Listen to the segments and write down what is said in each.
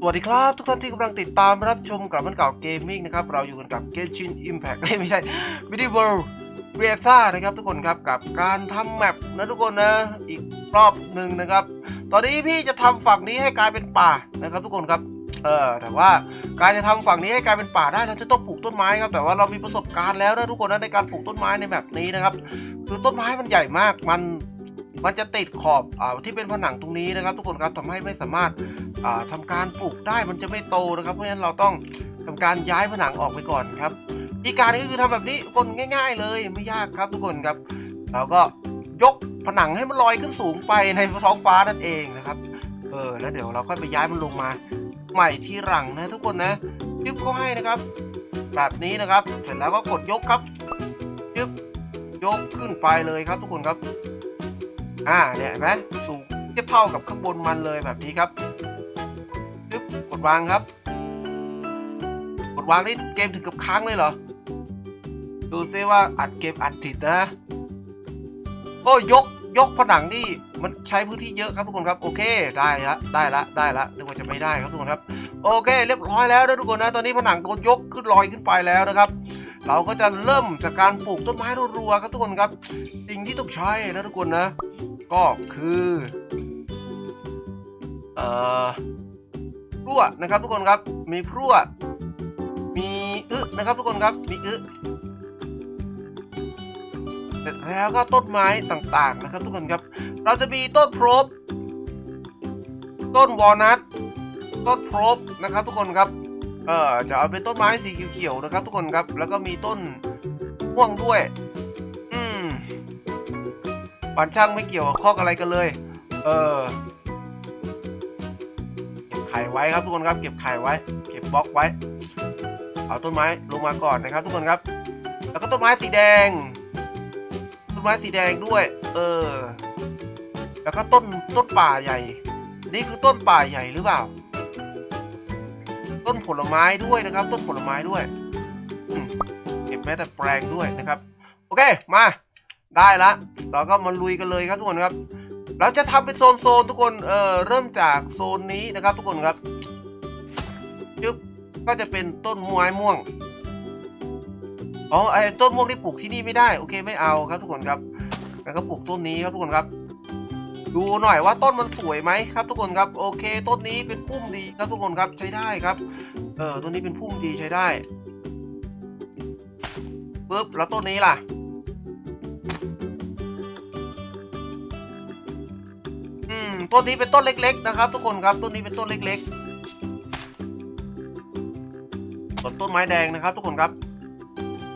สวัสดีครับทุกท่านที่กำลังติดตามรับชมกลับมันเก่าเกมมิ่งนะครับ เราอยู่กันกับ Genshin Impact ไม่ใช่ Midi World r e a นะครับทุกคนครับกับการทำแมปนะทุกคนนะอีกรอบหนึ่งนะครับ ตอนนี้พี่จะทำฝั่งนี้ให้กลายเป็นป่านะครับ ทุกคนครับเออแต่ว่าการจะทำฝั่งนี้ให้กลายเป็นป่าได้เราจะต้องปลูกต้นไม้ครับแต่ว่าเรามีประสบการณ์แล้วนะทุกคนนะในการปลูกต้นไม้ในแบบนี้นะครับ คือต้นไม้มันใหญ่มากมันมันจะติดขอบอ่าที่เป็นผนังตรงนี้นะครับ ทุกคนครับทำให้ไม่สามารถ อ่าทำการปลูกได้มันจะไม่โตนะครับ เพราะฉะนั้นเราต้องทำการย้ายผนังออกไปก่อนครับวิธีการก็คือทำแบบนี้คนง่าย ๆ เลยไม่ยากครับทุกคนครับ เราก็ยกผนังให้มันลอยขึ้นสูงไปในท้องฟ้านั่นเองนะครับเออแล้วเดี๋ยวเราค่อยไปย้ายมันลงมา ใหม่ที่หลังนะทุกคนนะยึบเขาให้นะครับ แบบนี้นะครับ เสร็จแล้วก็กดยกครับยึบยกขึ้นไปเลยครับทุกคนครับ อ่าเนี่ยเห็นไหมสูงเทียบเท่ากับข้างบนมันเลยแบบนี้ครับ ปึ๊บกดวางครับ กดวางนี่เกมถึงกับค้างเลยเหรอ ดูซิว่าอัดเกมอัดติดนะ โอ้ยกยกผนังนี่มันใช้พื้นที่เยอะครับทุกคนครับโอเคได้ละได้ละได้ละนึกว่าจะไม่ได้ครับทุกคนครับ โอเค เรียบร้อยแล้วนะทุกคนนะตอนนี้ผนังโดนยกขึ้นลอยขึ้นไปแล้วนะครับ เราก็จะเริ่มจากการปลูกต้นไม้รัวๆครับทุกคนครับ สิ่งที่ต้องใช้นะทุกคนนะ ก็คือเอ่อ พรั่วนะครับ ทุกคนครับ มีพรั่ว มีอึนะครับ ทุกคนครับ มีอึเสร็จแล้วก็ต้นไม้ต่างๆนะครับ ทุกคนครับ เราจะมีต้นโพรบต้นวอลนัทต้นโพรบนะครับ ทุกคนครับ เอ่อจะเอาเป็นต้นไม้สีเขียวๆนะครับ ทุกคนครับ แล้วก็มีต้นม่วงด้วย อืมปานช่างไม่เกี่ยวข้ออะไรกันเลย เออ ข่ไว้ครับทุกคนครับ เก็บไข่ไว้ เก็บบล็อกไว้ เอาต้นไม้ลงมาก่อนนะครับ ทุกคนครับ แล้วก็ต้นไม้สีแดง ต้นไม้สีแดงด้วย เออ แล้วก็ต้นต้นป่าใหญ่ นี่คือต้นป่าใหญ่หรือเปล่า ต้นผลไม้ด้วยนะครับ ต้นผลไม้ด้วยเก็บแม้แต่แปลงด้วยนะครับ โอเค มา ได้ละ เราก็มาลุยกันเลยครับทุกคนครับ เราจะทำเป็นโซนโซนๆทุกคน เอ่อ เริ่มจากโซนนี้นะครับ ทุกคนครับจึ๊บก็จะเป็นต้นไม้ม่วง อ๋อ ไอ้ต้นม่วงที่ปลูกที่นี่ไม่ได้ โอเค ไม่เอาครับทุกคนครับ แล้วก็ปลูกต้นนี้ครับทุกคนครับ ดูหน่อยว่าต้นมันสวยไหมครับ ทุกคนครับ โอเค ต้นนี้เป็นพุ่มดีครับทุกคนครับ ใช้ได้ครับ เออ ต้นนี้เป็นพุ่มดีใช้ได้ปึ๊บ แล้วต้นนี้ล่ะ ต้นนี้เป็นต้นเล็ก ๆ นะครับ ทุกคนครับต้นนี้เป็นต้นเล็กๆส่วนต้นไม้แดงนะครับ ทุกคนครับ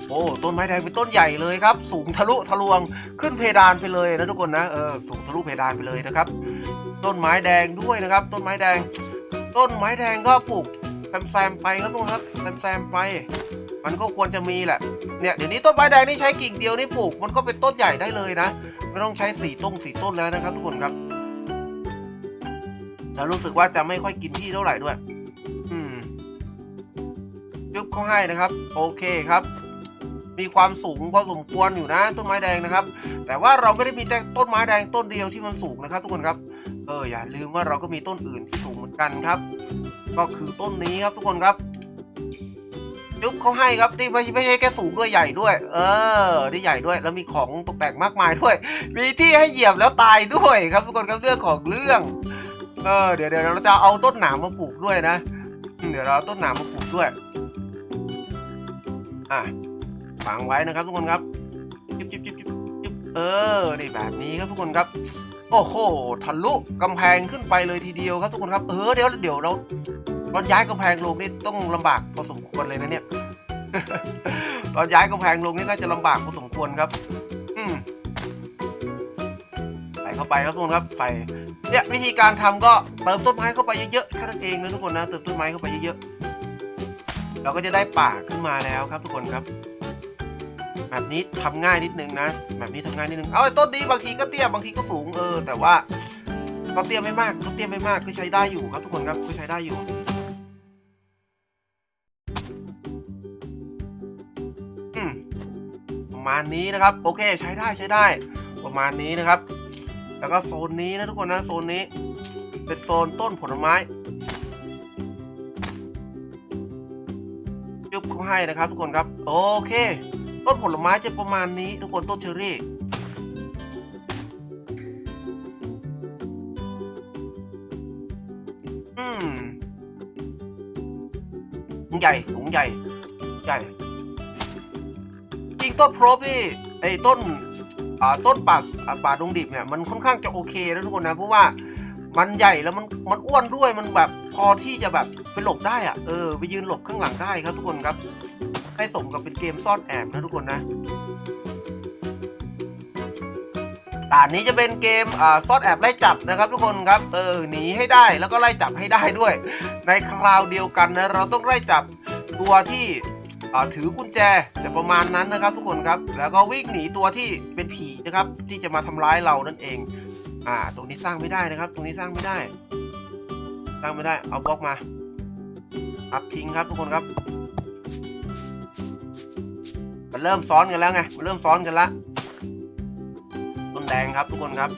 โอ้ต้นไม้แดงเป็นต้นใหญ่เลยครับ สูงทะลุทะลวงขึ้นเพดานไปเลยนะทุกคนนะเออสูงทะลุเพดานไปเลยนะครับ ต้นไม้แดงด้วยนะครับ ต้นไม้แดง ต้นไม้แดงก็ปลูกแซมๆไปครับทุกคนครับแซมๆไปมันก็ควรจะมีแหละ เนี่ยเดี๋ยวนี้ต้นไม้แดงนี่ใช้กิ่งเดียวนี่ปลูก มันก็เป็นต้นใหญ่ได้เลยนะ ไม่ต้องใช้สี่ต้นสี่ต้นแล้วนะครับทุกคนครับ แล้วรู้สึกว่าจะไม่ค่อยกินที่เท่าไหร่ด้วย อืมยุบเขาให้นะครับ โอเคครับ มีความสูงพอสมควรอยู่นะต้นไม้แดงนะครับ แต่ว่าเราไม่ได้มีแต่ต้นไม้แดงต้นเดียวที่มันสูงนะครับ ทุกคนครับ เอออย่าลืมว่าเราก็มีต้นอื่นที่สูงเหมือนกันครับ ก็คือต้นนี้ครับทุกคนครับยุบเขาให้ครับนี่ไม่ไม่ใช่แค่สูงด้วยใหญ่ด้วย เออนี่ใหญ่ด้วย แล้วมีของตกแต่งมากมายด้วย มีที่ให้เหยียบแล้วตายด้วยครับทุกคนครับเรื่องของเรื่อง เออเดี๋ยวเดี๋ยวเราจะเอาต้นหนามมาปลูกด้วยนะ เดี๋ยวเราต้นหนามมาปลูกด้วย อะฝังไว้นะครับทุกคนครับจิบจิบจิบจิบเออนี่แบบนี้ครับทุกคนครับ โอ้โหทะลุกำแพงขึ้นไปเลยทีเดียวครับทุกคนครับ เออเดี๋ยวเดี๋ยวเราเราย้ายกำแพงลงนี่ต้องลำบากพอสมควรเลยนะเนี่ยเราย้ายกำแพงลงนี่น่าจะลำบากพอสมควรครับ อืม เข้าไปครับทุกคนครับใส่เนี่ยวิธีการทำก็เติมต้นไม้เข้าไปเยอะๆแค่นั้นเองนะทุกคนนะเติมต้นไม้เข้าไปเยอะๆเราก็จะได้ป่าขึ้นมาแล้วครับทุกคนครับแบบนี้ทำง่ายนิดนึงนะแบบนี้ทำง่ายนิดนึงเอาไอ้ต้นนี้บางทีก็เตี้ยบางทีก็สูงเออแต่ว่าก็เตี้ยไม่มากก็เตี้ยไม่มากก็ใช้ได้อยู่ครับทุกคนครับก็ใช้ได้อยู่ประมาณนี้นะครับ โอเคใช้ได้ใช้ได้ ประมาณนี้นะครับ แล้วก็โซนนี้นะทุกคนนะโซนนี้ เป็นโซนต้นผลไม้ยุบเขาให้นะครับ ทุกคนครับ โอเค ต้นผลไม้จะประมาณนี้ ทุกคนต้นเชอรี่อืมใหญ่ถุงใหญ่ใหญ่จริงต้นพรบนี่ไอ้ต้น ต้นป่าอ่าป่าดงดิบเนี่ยมันค่อนข้างจะโอเคนะทุกคนนะเพราะว่ามันใหญ่แล้วมันมันอ้วนด้วยมันแบบพอที่จะแบบไปหลบได้อะเออไปยืนหลบข้างหลังได้ครับทุกคนครับให้สมกับเป็นเกมซ่อนแอบนะทุกคนนะด่านนี้จะเป็นเกมอ่าซ่อนแอบไล่จับนะครับ ทุกคนครับเออหนีให้ได้แล้วก็ไล่จับให้ได้ด้วย ในคราวเดียวกันนะเราต้องไล่จับตัวที่ ถือกุญแจจะประมาณนั้นนะครับทุกคนครับ แล้วก็วิ่งหนีตัวที่เป็นผีนะครับ ที่จะมาทำร้ายเรานั่นเอง อ่า ตรงนี้สร้างไม่ได้นะครับ ตรงนี้สร้างไม่ได้ สร้างไม่ได้ เอาบล็อกมาอัพทิ้งครับทุกคนครับ มันเริ่มซ้อนกันแล้วไง มันเริ่มซ้อนกันละ ต้นแดงครับทุกคนครับ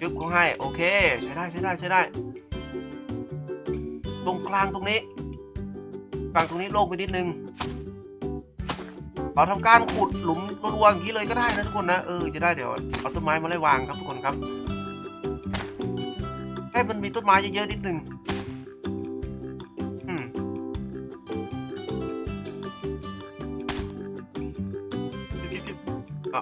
ยึบเขาให้ โอเค ใช้ได้ใช้ได้ใช้ได้ ตรงกลางตรงนี้ กลางตรงนี้โล่งไปนิดนึงเราทำการขุดหลุมรัวๆอย่างนี้เลยก็ได้นะทุกคนนะเออจะได้เดี๋ยวเอาต้นไม้มาไล่วางครับทุกคนครับให้มันมีต้นไม้เยอะๆนิดนึงอืมยึบยึบยึบอ๋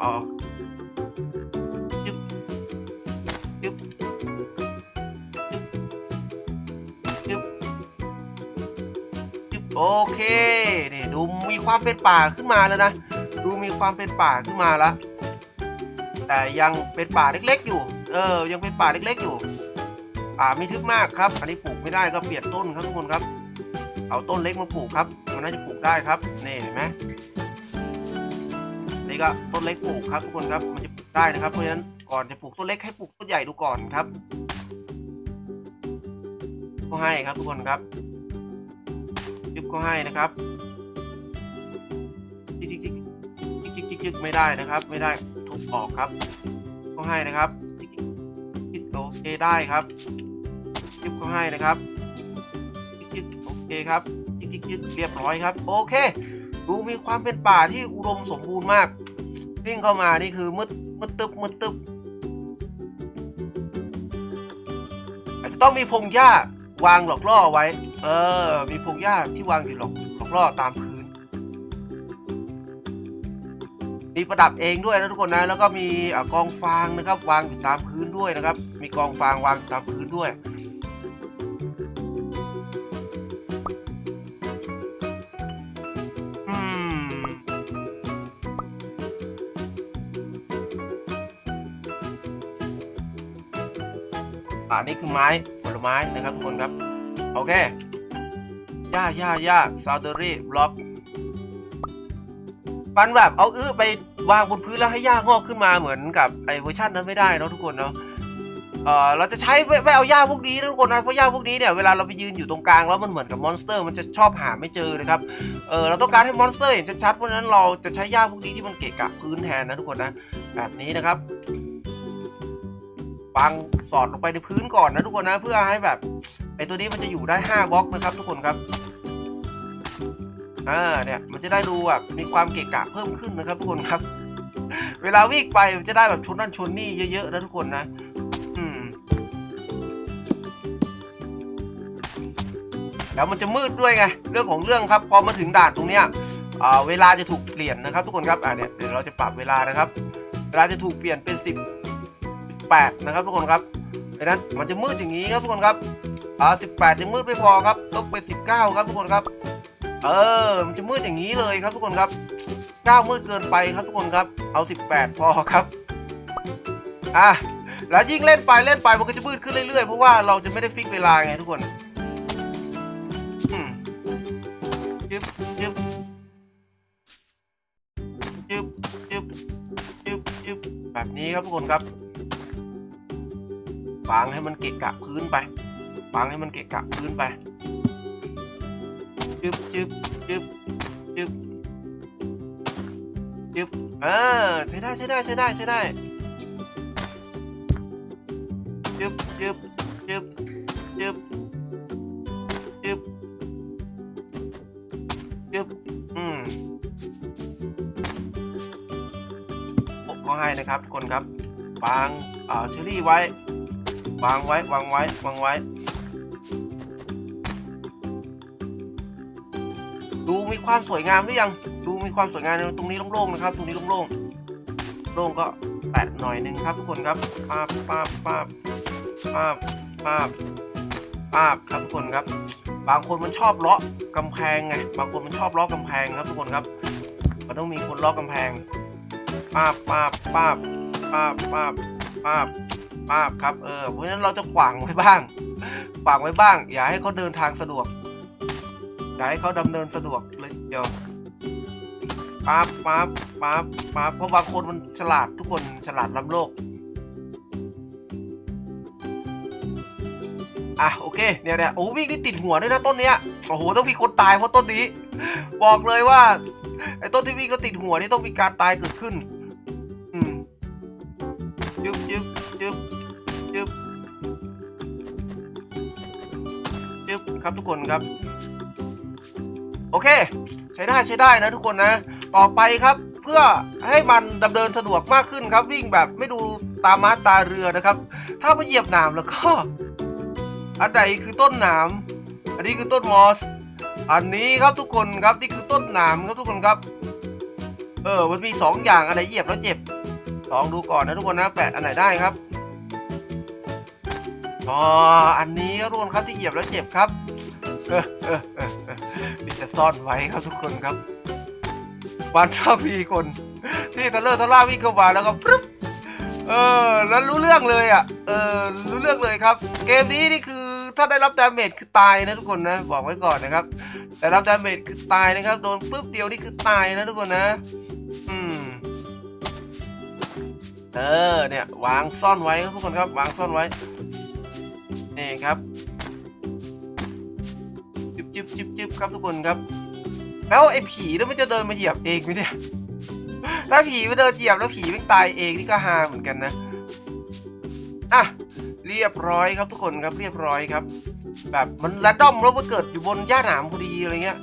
มีความเป็นป่าขึ้นมาแล้วนะ ดูมีความเป็นป่าขึ้นมาแล้วแต่ยังเป็นป่าเล็กๆอยู่ เออ ยังเป็นป่าเล็กๆอยู่ ป่าไม่ทึบมากครับ อันนี้ปลูกไม่ได้ก็เปลี่ยนต้นครับทุกคนครับ เอาต้นเล็กมาปลูกครับ มันน่าจะปลูกได้ครับ นี่เห็นไหมนี่ก็ต้นเล็กปลูกครับทุกคนครับ มันจะปลูกได้นะครับ เพราะฉะนั้นก่อนจะปลูกต้นเล็กให้ปลูกต้นใหญ่ดูก่อนครับก็ให้ครับทุกคนครับยึบก็ให้นะครับ จิกไม่ได้นะครับ ไม่ได้ทุบออกครับก็ให้นะครับจิกโอเคได้ครับยึบก็ให้นะครับจิกโอเคครับจิกจิกจิกเรียบร้อยครับ โอเค ดูมีความเป็นป่าที่อุดมสมบูรณ์มากวิ่งเข้ามานี่คือมืดมืดตึบมืดตึบอาจจะต้องมีพงหญ้าวางหลอกล่อไว้ เออ มีพงหญ้าที่วางอยู่หลอกหลอกล่อตามพื้น มีประดับเองด้วยนะทุกคนนะ แล้วก็มีอกองฟางนะครับ วางอยู่ตามพื้นด้วยนะครับ มีกองฟางวางตามพื้นด้วยอืมอ่านี่คือไม้ผลไม้นะครับทุกคนครับ โอเคหญ้าหญ้าหญ้าซาวเดอรี่บล็อก ปันแบบเอาอื้อไปวางบนพื้นแล้วให้หญ้างอกขึ้นมาเหมือนกับไอ้เวอร์ชันนั้นไม่ได้เนอะทุกคนเนาะเออเราจะใช้ไม่ไม่เอาหญ้าพวกนี้นะทุกคนนะเพราะหญ้าพวกนี้เนี่ยเวลาเราไปยืนอยู่ตรงกลางแล้วมันเหมือนกับมอนสเตอร์ มันจะชอบหาไม่เจอนะครับเออเราต้องการให้มอนสเตอร์เห็นชัดๆเพราะฉะนั้นเราจะใช้หญ้าพวกนี้ที่มันเกะกะพื้นแทนนะทุกคนนะแบบนี้นะครับวางสอดลงไปในพื้นก่อนนะทุกคนนะเพื่อให้แบบไอตัวนี้มันจะอยู่ได้ 5บล็อกนะครับทุกคนครับ อ่าเนี่ยมันจะได้ดูแบบมีความเกะกะเพิ่มขึ้นนะครับทุกคนครับ เวลาวิ่งไปมันจะได้แบบชนนั่นชนนี่เยอะๆนะทุกคนนะอืมแล้วมันจะมืดด้วยไงเรื่องของเรื่องครับพอมาถึงด่านตรงเนี้ยอ่าเวลาจะถูกเปลี่ยนนะครับ ทุกคนครับอ่าเนี่ยเดี๋ยวเราจะปรับเวลานะครับ เวลาจะถูกเปลี่ยนเป็น 10 8 นะครับ ทุกคนครับดังนั้นมันจะมืดอย่างนี้ครับทุกคนครับอ่า18ยังมืดไม่พอครับต้องเป็น19 ครับทุกคนครับ เออ มันจะมืดอย่างนี้เลยครับทุกคนครับ9มืดเกินไปครับทุกคนครับ เอา 18 พอครับ อะ แล้วยิ่งเล่นไปเล่นไปมันก็จะมืดขึ้นเรื่อยๆ เพราะว่าเราจะไม่ได้ฟิกเวลาไงทุกคนอืบยึบยึบยึบยึบยึบแบบนี้ครับทุกคนครับวางให้มันเกะกะพื้นไปวางให้มันเกะกะพื้นไป จึ๊บจึ๊บจึ๊บจึ๊บจึ๊บเออใช้ได้ใช้ได้ใช้ได้ใช้ได้จึ๊บจึ๊บจึ๊บจึ๊บจึ๊บจึ๊บอืมผมก็ให้นะครับคนครับวางเอ่อเชอรี่ไว้ วางไว้วางไว้วางไว้ ดูมีความสวยงามหรือยัง ดูมีความสวยงามตรงนี้โล่งๆนะครับ ตรงนี้โล่งๆ โล่งก็แตะหน่อยหนึงครับทุกคนครับป้าบป้าบป้าบป้าบป้าบป้าบครับทุกคนครับ บางคนมันชอบเลาะกำแพงไง บางคนมันชอบเลาะกำแพงครับทุกคนครับ มันต้องมีคนเลาะกำแพงป้าบป้าบป้าบป้าบป้าบป้าบป้าบครับ เออ เพราะฉะนั้นเราจะขวางไว้บ้าง ขวางไว้บ้าง อย่าให้เขาเดินทางสะดวก ให้เขาดำเนินสะดวกเลยเดี๋ยวปั๊บปั๊บปั๊บปั๊บเพราะบางคนมันฉลาดทุกคนฉลาดล้ำโลก อะโอเคเนี่ยเนี่ยโอ้วิ่งนี่ติดหัวด้วยนะต้นเนี้ยโอ้โหต้องมีคนตายเพราะต้นนี้ บอกเลยว่าไอ้ต้นที่วิ่งแล้วติดหัวนี่ต้องมีการตายเกิดขึ้น อืมยึบยึบยึบยึบยึบครับทุกคนครับ โอเค ใช้ได้ใช้ได้นะทุกคนนะ ต่อไปครับเพื่อให้มันดำเนินสะดวกมากขึ้นครับ วิ่งแบบไม่ดูตามาตาเรือนะครับ ถ้ามาเหยียบหนามแล้วก็ อันไหนคือต้นหนาม อันนี้คือต้นมอส อันนี้ครับทุกคนครับนี่คือต้นหนามครับทุกคนครับ เออมันมีสองอย่างอันไหนเหยียบแล้วเจ็บลองดูก่อนนะทุกคนนะแปะอันไหนได้ครับอ๋ออันนี้ครับทุกคนครับที่เหยียบแล้วเจ็บครับ นี่จะซ่อนไว้ครับทุกคนครับวันชอบมีคน ที่ทะเลอร์ทะล่าวิ่งเข้ามาแล้วก็ปึ๊บเออ แล้วรู้เรื่องเลยอะ เออ รู้เรื่องเลยครับ เกมนี้นี่คือถ้าได้รับดาเมจคือตายนะทุกคนนะ บอกไว้ก่อนนะครับได้รับดาเมจคือตายนะครับ โดนปึ๊บเดียวนี่คือตายนะทุกคนนะ อืม เออ เนี่ย วางซ่อนไว้ครับทุกคนครับ วางซ่อนไว้ นี่ครับ จึบจึบจึบจึบครับทุกคนครับ แล้วไอ้ผีแล้วมันจะเดินมาเหยียบเองไหมเนี่ยถ้าผีมาเดินเหยียบแล้วผีไม่ตายเองนี่ก็ฮาเหมือนกันนะอะเรียบร้อยครับทุกคนครับเรียบร้อยครับ แบบมันระด้อมแล้วมาเกิดอยู่บนหญ้าหนามพอดีอะไรเงี้ย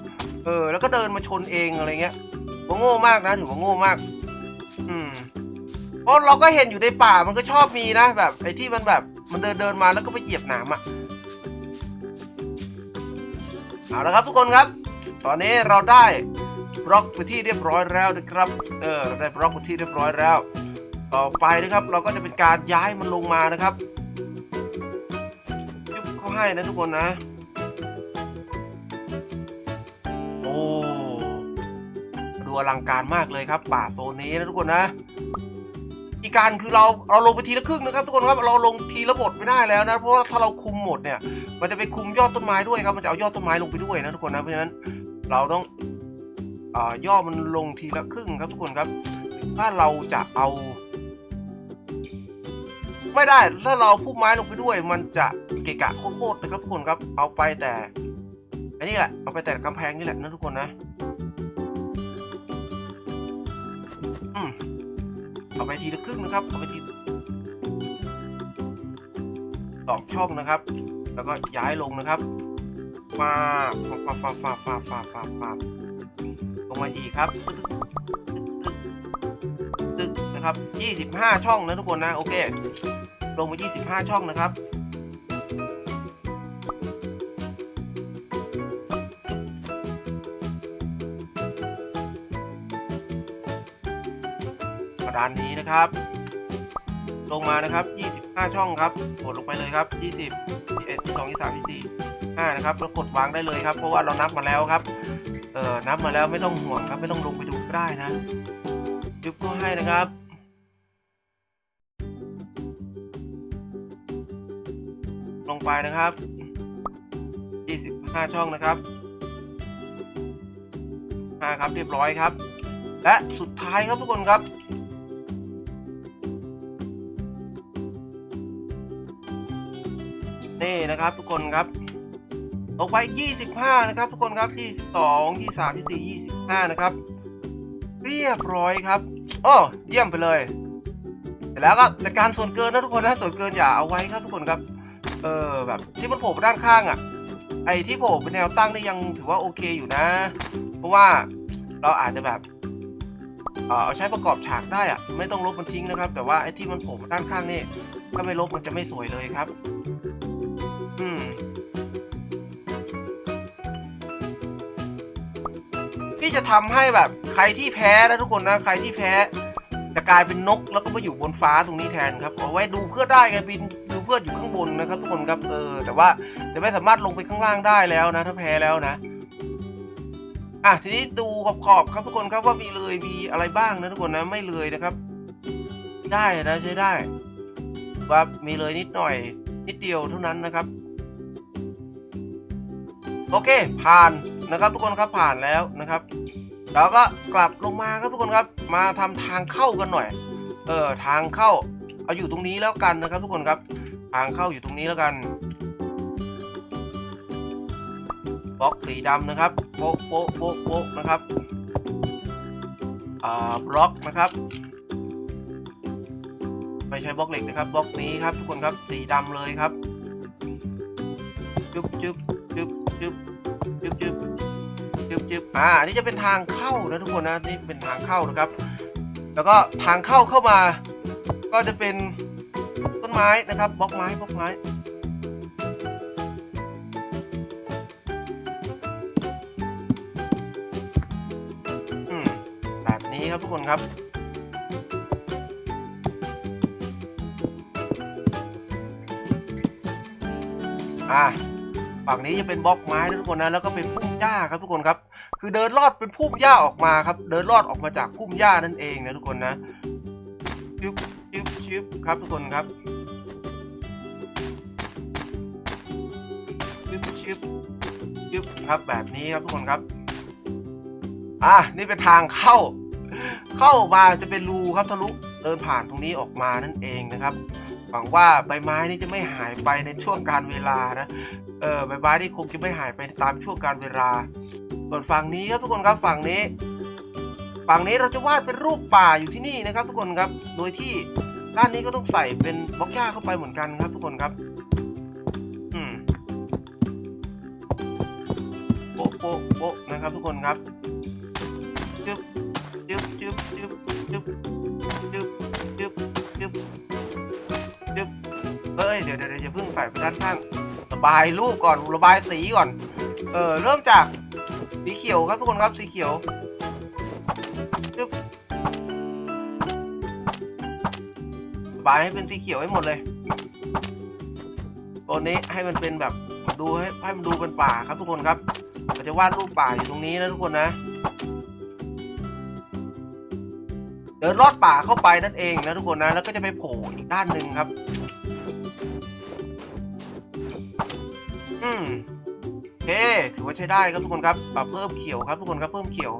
เออแล้วก็เดินมาชนเองอะไรเงี้ยว่าโง่มากนะถือว่าโง่มาก อืมเพราะเราก็เห็นอยู่ในป่ามันก็ชอบมีนะแบบไอ้ที่มันแบบมันเดินเดินมาแล้วก็ไปเหยียบหนามอะ เอาละครับทุกคนครับ ตอนนี้เราได้บล็อกไปที่เรียบร้อยแล้วนะครับ เออเราได้บล็อกไปที่เรียบร้อยแล้ว ต่อไปนะครับ เราก็จะเป็นการย้ายมันลงมานะครับยุบเขาให้นะทุกคนนะ โอ้ดูอลังการมากเลยครับ ป่าโซนนี้นะทุกคนนะ อีกการคือเราเราลงไปทีละครึ่งนะครับทุกคนครับเราลงทีละหมดไม่ได้แล้วนะเพราะว่าถ้าเราคุมหมดเนี่ย มันจะไปคุมยอดต้นไม้ด้วยครับมันจะเอายอดต้นไม้ลงไปด้วยนะทุกคนนะเพราะฉะนั้นเราต้องเอ่อย่อมันลงทีละครึ่งครับทุกคนครับ ถ้าเราจะเอา ไม่ได้ถ้าเราพุ่มไม้ลงไปด้วย มันจะเกะกะโคตรๆนะครับทุกคนครับเอาไปแต่อันนี้แหละเอาไปแต่กำแพงนี่แหละนะทุกคนนะ อืม เอาไปทีละครึ่งนะครับเอาไปทีสองช่องนะครับ แล้วก็ย้ายลงนะครับมาฟาฟาฟาฟาฟาฟาฟาฟาลงมาอีกครับตึ๊กตึ๊กตึ๊กนะครับยี่สิบห้าช่องนะทุกคนนะ โอเค ลงมายี่สิบห้าช่องนะครับ ระดานนี้นะครับ ลงมานะครับ 25 ช่องครับกดลงไปเลยครับ 20 21 22 23 24 5นะครับแล้วกดวางได้เลยครับ เพราะว่าเรานับมาแล้วครับเออนับมาแล้วไม่ต้องห่วงครับ ไม่ต้องลงไปดูก็ได้นะยุบก็ให้นะครับลงไปนะครับ 25 ช่องนะครับ5ครับ เรียบร้อยครับ และสุดท้ายครับทุกคนครับ นี่นะครับ ทุกคนครับลงไป 25 นะครับ ทุกคนครับ 22 23 24 25 นะครับ เรียบร้อยครับโอ้เยี่ยมไปเลยเสร็จแล้วก็จัดการส่วนเกินนะทุกคนนะส่วนเกินอย่าเอาไว้ครับทุกคนครับ เออแบบที่มันโผล่ด้านข้างอะ ไอ้ที่โผล่เป็นแนวตั้งนี่ยังถือว่าโอเคอยู่นะ เพราะว่าเราอาจจะแบบเออเอาใช้ประกอบฉากได้อะไม่ต้องลบมันทิ้งนะครับ แต่ว่าไอ้ที่มันโผล่ด้านข้างนี่ถ้าไม่ลบมันจะไม่สวยเลยครับ ที่จะทำให้แบบใครที่แพ้นะทุกคนนะใครที่แพ้จะกลายเป็นนกแล้วก็มาอยู่บนฟ้าตรงนี้แทนครับเอาไว้ดูเพื่อได้ไงบินดูเพื่ออยู่ข้างบนนะครับ ทุกคนครับเออแต่ว่าจะไม่สามารถลงไปข้างล่างได้แล้วนะ ถ้าแพ้แล้วนะอะทีนี้ดูขอบๆครับทุกคนครับว่ามีเลยมีอะไรบ้างนะทุกคนนะไม่เลยนะครับ ได้นะใช้ได้ว่ามีเลยนิดหน่อย นิดเดียวเท่านั้นนะครับ โอเค ผ่าน นะครับ ทุกคนครับผ่านแล้วนะครับเราก็กลับลงมาครับทุกคนครับ มาทำทางเข้ากันหน่อย เออทางเข้าเอาอยู่ตรงนี้แล้วกันนะครับ ทุกคนครับ ทางเข้าอยู่ตรงนี้แล้วกันบล็อกสีดำนะครับโป๊ะโป๊ะโป๊ะโป๊ะนะครับอ่าบล็อกนะครับไม่ใช่บล็อกเหล็กนะครับบล็อกนี้ครับ ทุกคนครับสีดำเลยครับจุ๊บจุ๊บจุ๊บจุ๊บ จุ๊บจุ๊บจุ๊บจุ๊บอ่าอันนี้จะเป็นทางเข้านะทุกคนนะนี่เป็นทางเข้านะครับ แล้วก็ทางเข้าเข้ามา ก็จะเป็นต้นไม้นะครับบล็อกไม้บล็อกไม้แบบนี้ครับทุกคนครับอะ ฝั่งนี้จะเป็นบล็อกไม้นะทุกคนนะแล้วก็เป็นพุ่มหญ้าครับทุกคนครับ คือเดินลอดเป็นพุ่มหญ้าออกมาครับ เดินลอดออกมาจากพุ่มหญ้านั่นเองนะทุกคนนะชิบชิบชิบครับทุกคนครับชิบชิบชิบครับแบบนี้ครับทุกคนครับอะนี่เป็นทางเข้า เข้ามาจะเป็นรูครับทะลุเดินผ่านตรงนี้ออกมานั่นเองนะครับ หวังว่าใบไม้นี่จะไม่หายไปในช่วงการเวลานะ เออใบไม้นี่คงจะไม่หายไปตามช่วงการเวลา ส่วนฝั่งนี้ครับทุกคนครับฝั่งนี้ ฝั่งนี้เราจะวาดเป็นรูปป่าอยู่ที่นี่นะครับ ทุกคนครับ โดยที่ด้านนี้ก็ต้องใส่เป็นบล็อกหญ้าเข้าไปเหมือนกันครับ ทุกคนครับ อืมโป๊ะโป๊ะโป๊ะนะครับ ทุกคนครับจึ๊บจึ๊บจึ๊บจึ๊บจึ๊บจึ๊บ เอ้ยเดี๋ยวเดี๋ยวเดี๋ยวอย่าเพิ่งใส่ไปด้านข้างระบายรูปก่อนระบายสีก่อน เออเริ่มจากสีเขียวครับทุกคนครับสีเขียวจึ๊บระบายให้เป็นสีเขียวให้หมดเลยตัวนี้ให้มันเป็นแบบดูให้ให้มันดูเป็นป่าครับทุกคนครับเราจะวาดรูปป่าอยู่ตรงนี้นะทุกคนนะ เดินลอดป่าเข้าไปนั่นเองนะทุกคนนะ แล้วก็จะไปโผล่อีกด้านหนึ่งครับ อืมโอเคถือว่าใช้ได้ครับทุกคนครับปรับเพิ่มเขียวครับทุกคนครับเพิ่มเขียว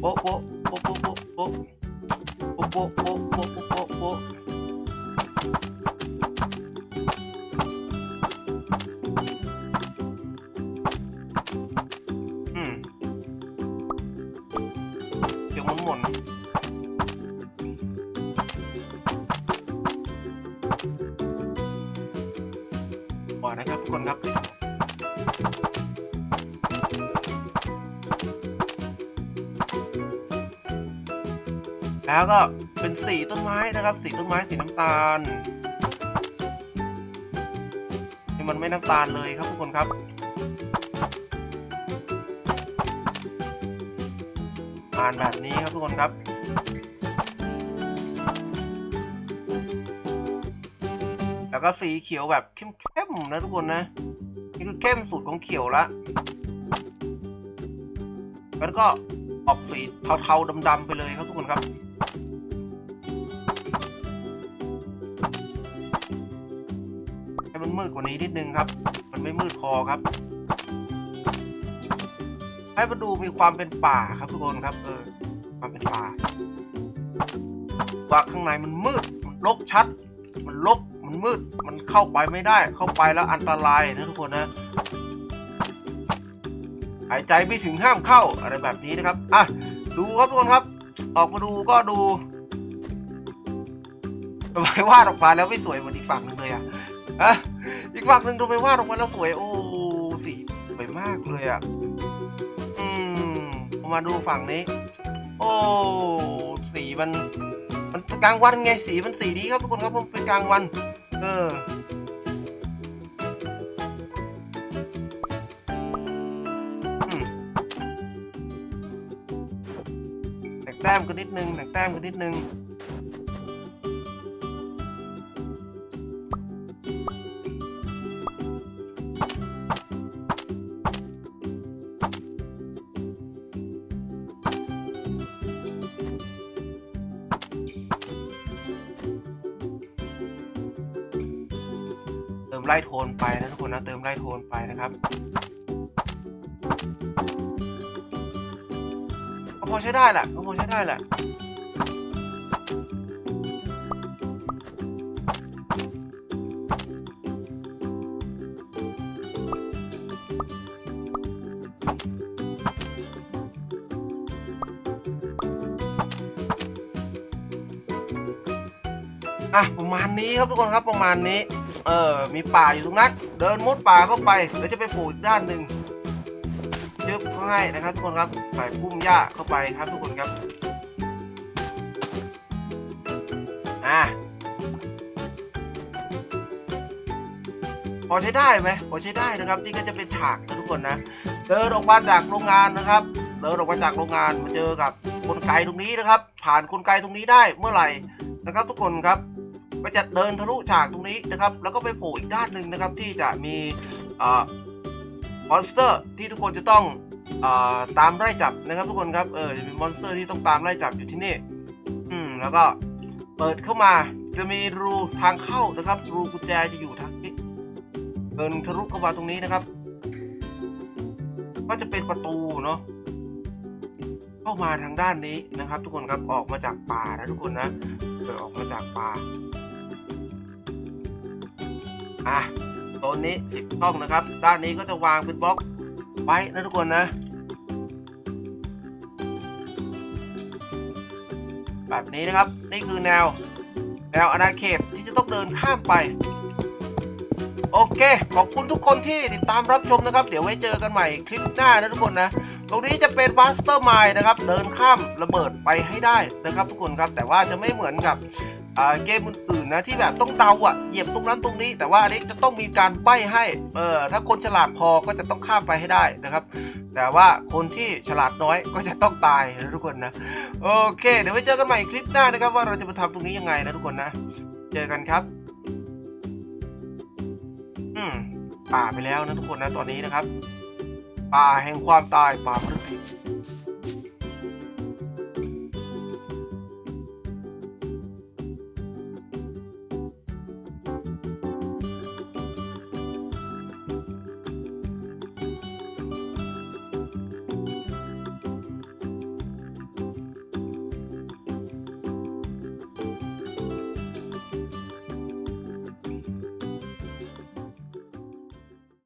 โป๊ะโป๊ะโป๊ะโป๊ะโป๊ะโป๊ะโป๊ะโป๊ะ แล้วก็เป็นสีต้นไม้นะครับ สีต้นไม้สีน้ำตาลนี่มันไม่น้ำตาลเลยครับทุกคนครับอ่านแบบนี้ครับทุกคนครับแล้วก็สีเขียวแบบเข้มๆนะทุกคนนะ นี่คือเข้มสุดของเขียวละแล้วก็ออกสีเทาๆดำๆไปเลยครับทุกคนครับ มืดกว่านี้นิดนึงครับ มันไม่มืดพอครับ ให้มันดูมีความเป็นป่าครับทุกคนครับ เออความเป็นป่าว่าข้างในมันมืดมันลกชัด มันลกมันมืด มันเข้าไปไม่ได้ เข้าไปแล้วอันตรายนะทุกคนนะหายใจไม่ถึงห้ามเข้าอะไรแบบนี้นะครับ อะ ดูครับทุกคนครับ ออกมาดูก็ดูทำไมวาดออกมาแล้วไม่สวยเหมือนอีกฝั่งนึงเลยอะ อะอีกฝั่งหนึ่งทำไมวาดออกมาแล้วสวย โอ้สีสวยมากเลยอะ อืมามาดูฝั่งนี้ โอ้สีมัน มันกลางวันไงสีมันสีนี้ครับทุกคนครับผมเป็นกลางวัน เออแตงแต้มกันนิดนึงแต่งแต้มกันนิดนึง ไล่โทนไปนะทุกคนนะเติมไล่โทนไปนะครับก็พอใช้ได้แหละก็พอใช้ได้แหละอะประมาณนี้ครับทุกคนครับประมาณนี้ เออ มีป่าอยู่ตรงนั้นเดินมุดป่าเข้าไปเดี๋ยวจะไปปลูกอีกด้านหนึ่งยึบเขาให้นะครับทุกคนครับใส่พุ่มหญ้าเข้าไปครับทุกคนครับอะพอใช้ได้ไหมพอใช้ได้นะครับ นี่ก็จะเป็นฉากนะทุกคนนะ เดินออกมาจากโรงงานนะครับ เดินออกมาจากโรงงานมาเจอกับกลไกตรงนี้นะครับ ผ่านกลไกตรงนี้ได้เมื่อไหร่นะครับ ทุกคนครับ ก็จะเดินทะลุฉากตรงนี้นะครับ แล้วก็ไปโผล่อีกด้านหนึ่งนะครับ ที่จะมีมอนสเตอร์ที่ทุกคนจะต้องอตามไล่จับนะครับ ทุกคนครับเออจะมีมอนสเตอร์ที่ต้องตามไล่จับอยู่ที่นี่ อืมแล้วก็เปิดเข้ามาจะมีรูทางเข้านะครับ รูกุญแจจะอยู่ทางนี้เดินทะลุเข้ามาตรงนี้นะครับ ก็จะเป็นประตูเนาะเข้ามาทางด้านนี้นะครับ ทุกคนครับออกมาจากป่านะทุกคนนะเออออกมาจากป่า อะโซนนี้สิบช่องนะครับ ด้านนี้ก็จะวางเป็นบล็อกไว้นะทุกคนนะ แบบนี้นะครับนี่คือแนว แนวอาณาเขตที่จะต้องเดินข้ามไป โอเค ขอบคุณทุกคนที่ติดตามรับชมนะครับ เดี๋ยวไว้เจอกันใหม่คลิปหน้านะทุกคนนะตรงนี้จะเป็นบัสเตอร์ไมล์นะครับ เดินข้ามระเบิดไปให้ได้นะครับทุกคนครับ แต่ว่าจะไม่เหมือนกับ เกมอื่นๆนะที่แบบต้องเดาอะเหยียบตรงนั้นตรงนี้ แต่ว่าอันนี้จะต้องมีการใบ้ให้เออถ้าคนฉลาดพอก็จะต้องข้ามไปให้ได้นะครับ แต่ว่าคนที่ฉลาดน้อยก็จะต้องตายนะทุกคนนะโอเค เดี๋ยวไว้เจอกันใหม่คลิปหน้านะครับ ว่าเราจะมาทำตรงนี้ยังไงนะทุกคนนะ เจอกันครับ อืมป่าไปแล้วนะทุกคนนะตอนนี้นะครับ ป่าแห่งความตายป่าพฤติ